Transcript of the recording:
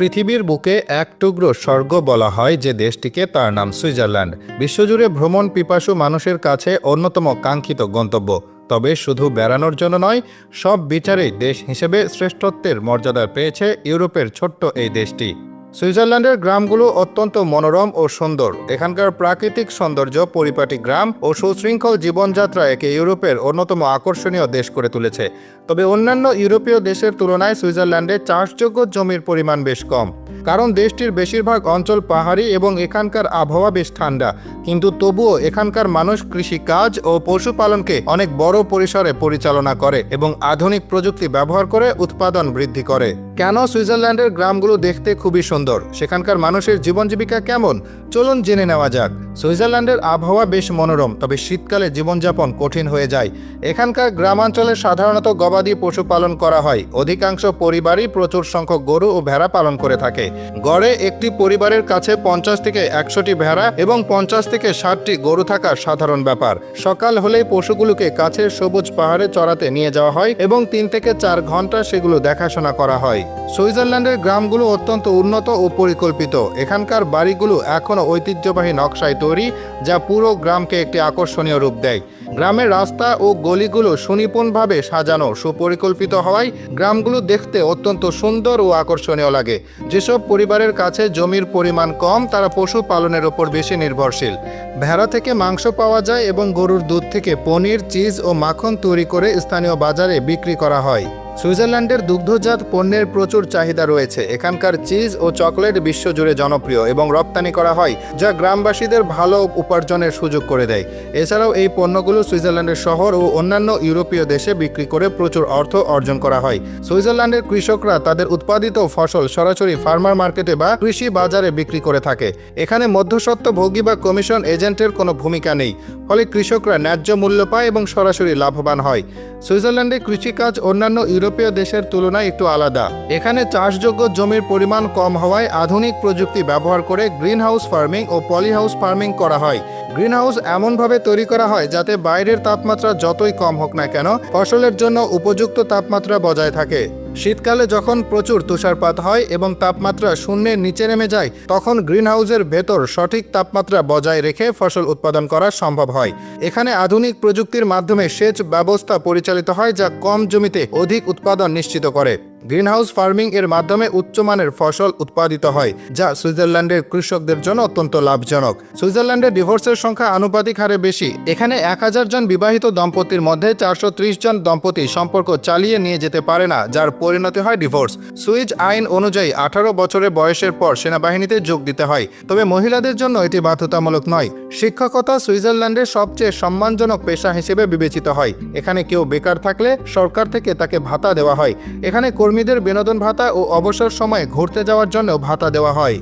পৃথিবীর বুকে এক টুকরো স্বর্গ বলা হয় যে দেশটিকে তার নাম সুইজারল্যান্ড। বিশ্বজুড়ে ভ্রমণ পিপাসু মানুষের কাছে অন্যতম কাঙ্ক্ষিত গন্তব্য। তবে শুধু বেড়ানোর জন্য নয়, সব বিচারেই দেশ হিসেবে শ্রেষ্ঠত্বের মর্যাদা পেয়েছে ইউরোপের ছোট্ট এই দেশটি। সুইজারল্যান্ডের গ্রামগুলো অত্যন্ত মনোরম ও সুন্দর। এখানকার প্রাকৃতিক সৌন্দর্য, পরিপাটি গ্রাম ও সুশৃঙ্খল জীবনযাত্রা একে ইউরোপের অন্যতম আকর্ষণীয় দেশ করে তুলেছে। তবে অন্যান্য ইউরোপীয় দেশের তুলনায় সুইজারল্যান্ডে চাষযোগ্য জমির পরিমাণ বেশ কম। কারণ দেশটির বেশিরভাগ অঞ্চল পাহাড়ি এবং এখানকার আবহাওয়া বেশ ঠান্ডা। কিন্তু তবুও এখানকার মানুষ কৃষিকাজ ও পশুপালনকে অনেক বড় পরিসরে পরিচালনা করে এবং আধুনিক প্রযুক্তি ব্যবহার করে উৎপাদন বৃদ্ধি করে। কেন সুইজারল্যান্ডের গ্রামগুলো দেখতে খুবই সুন্দর? সেখানকার মানুষের জীবন জীবিকা কেমন? চলুন জেনে নেওয়া যাক। সুইজারল্যান্ডের আবহাওয়া বেশ মনোরম, তবে শীতকালে জীবনযাপন কঠিন হয়ে যায়। এখানকার গ্রামাঞ্চলে সাধারণত গবাদি পশুপালন করা হয়। অধিকাংশ পরিবারই প্রচুর সংখ্যক গরু ও ভেড়া পালন করে থাকে। গড়ে একটি পরিবারের কাছে পঞ্চাশ থেকে একশোটি ভেড়া এবং পঞ্চাশ থেকে ষাটটি গরু থাকা সাধারণ ব্যাপার। সকাল হলেই পশুগুলোকে কাছের সবুজ পাহাড়ে চড়াতে নিয়ে যাওয়া হয় এবং তিন থেকে চার ঘণ্টা সেগুলো দেখাশোনা করা হয়। সুইজারল্যান্ডের গ্রামগুলো অত্যন্ত উন্নত ও পরিকল্পিত। এখানকার বাড়িগুলো এখনও ঐতিহ্যবাহী নকশায় তৈরি, যা পুরো গ্রামকে একটি আকর্ষণীয় রূপ দেয়। গ্রামের রাস্তা ও গলিগুলো সুনিপুণভাবে সাজানো সুপরিকল্পিত হওয়ায় গ্রামগুলো দেখতে অত্যন্ত সুন্দর ও আকর্ষণীয় লাগে। যেসব পরিবারের কাছে জমির পরিমাণ কম, তারা পশু পালনের ওপর বেশি নির্ভরশীল। ভেড়া থেকে মাংস পাওয়া যায় এবং গরুর দুধ থেকে পনির, চিজ ও মাখন তৈরি করে স্থানীয় বাজারে বিক্রি করা হয়। সুইজারল্যান্ডের দুগ্ধজাত পণ্যের প্রচুর চাহিদা রয়েছে। এখানকার চিজ ও চকলেট বিশ্বজুড়ে জনপ্রিয় এবং রপ্তানি করা হয়, যা গ্রামবাসীদের ভালো উপার্জনের সুযোগ করে দেয়। এছাড়াও এই পণ্যগুলো সুইজারল্যান্ডের শহর ও অন্যান্য ইউরোপীয় দেশে বিক্রি করে প্রচুর অর্থ অর্জন করা হয়। সুইজারল্যান্ডের কৃষকরা তাদের উৎপাদিত ফসল সরাসরি ফার্মার মার্কেটে বা কৃষি বাজারে বিক্রি করে থাকে। এখানে মধ্যস্বত্ব, ভোগী বা কমিশন এজেন্টের কোনো ভূমিকা নেই, ফলে কৃষকরা ন্যায্য মূল্য পায় এবং সরাসরি লাভবান হয়। সুইজারল্যান্ডে কৃষিকাজ অন্যান্য ইউরোপীয় দেশের তুলনায় একটু আলাদা। এখানে চাষযোগ্য জমির পরিমাণ কম হওয়ায় আধুনিক প্রযুক্তি ব্যবহার করে গ্রিন হাউস ফার্মিং ও পলিহাউস ফার্মিং করা হয়। গ্রিন হাউস এমনভাবে তৈরি করা হয় যাতে বাইরের তাপমাত্রা যতই কম হোক না কেন, ফসলের জন্য উপযুক্ত তাপমাত্রা বজায় থাকে। শীতকালে যখন প্রচুর তুষারপাত হয় এবং তাপমাত্রা শূন্যের নিচে নেমে যায়, তখন গ্রিনহাউসের ভেতর সঠিক তাপমাত্রা বজায় রেখে ফসল উৎপাদন করা সম্ভব হয়। এখানে আধুনিক প্রযুক্তির মাধ্যমে সেচ ব্যবস্থা পরিচালিত হয় যা কম জমিতে অধিক উৎপাদন নিশ্চিত করে। গ্রিনহাউস ফার্মিং এর মাধ্যমে উচ্চমানের ফসল উৎপাদিত হয়, যা সুইজারল্যান্ডের কৃষকদের জন্য অত্যন্ত লাভজনক। সুইজারল্যান্ডে ডিভোর্সের সংখ্যা আনুপাতিক হারে বেশি। এখানে এক হাজার জন বিবাহিত দম্পতির মধ্যে চারশো ত্রিশ জন দম্পতি সম্পর্ক চালিয়ে নিয়ে যেতে পারে না, যার পরিণতি হয় ডিভোর্স। সুইজ আইন অনুযায়ী আঠারো বছরের বয়সের পর সেনাবাহিনীতে যোগ দিতে হয়, তবে মহিলাদের জন্য এটি বাধ্যতামূলক নয়। শিক্ষকতা সুইজারল্যান্ডের সবচেয়ে সম্মানজনক পেশা হিসেবে বিবেচিত হয়। এখানে কেউ বেকার থাকলে সরকার থেকে তাকে ভাতা দেওয়া হয়। এখানে কর্মীদের বিনোদন ভাতা ও অবসর সময়ে ঘুরতে যাওয়ার জন্য ভাতা দেওয়া হয়।